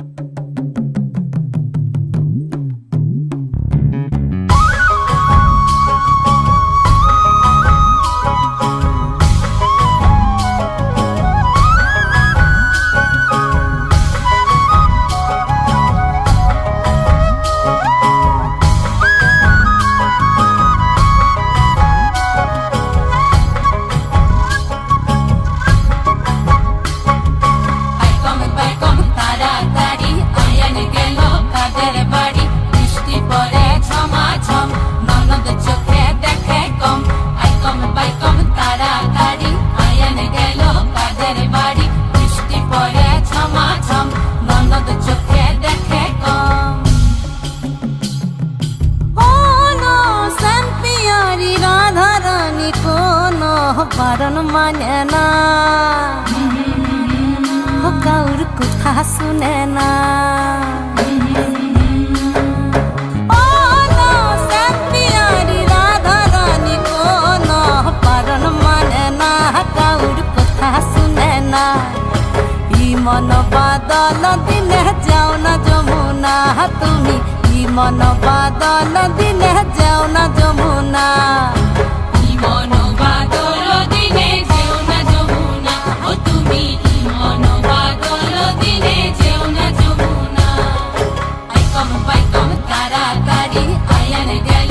you বারণ মানে না। ও কাউর কথা শুনে না। মানে ই মন বাদল, দিনে যাও না যমুনা। তুমি ই মন বাদল, দিনে যাও না যমুনা। ইমন বাদল তাড়াতাড়ি আয়ান গেল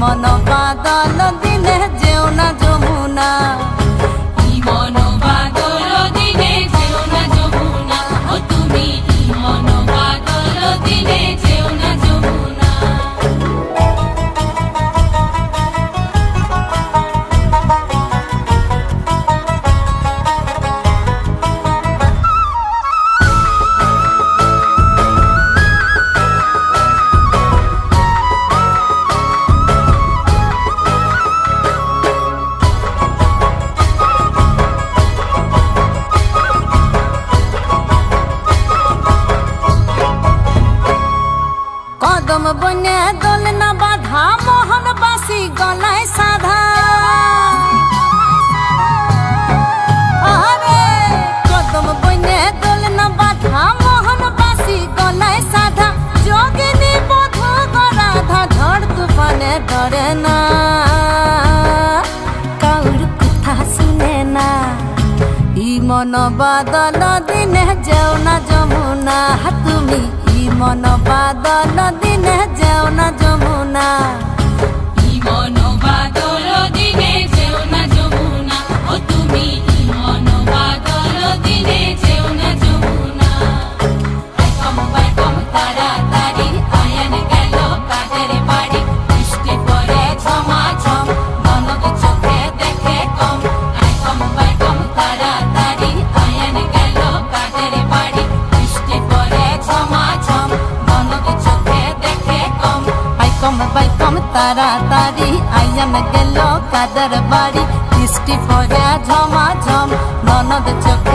মন বাদল দিনে যেও না যমুনা শুনে না ই মন বাদল দিনে যাও না যমুনা। তুমি ই মন বাদল দিনে তাড়াতাড়ি আইয়ান গেল কাদের বাড়ি বৃষ্টি পড়ে ঝমাঝম ননদ চোখ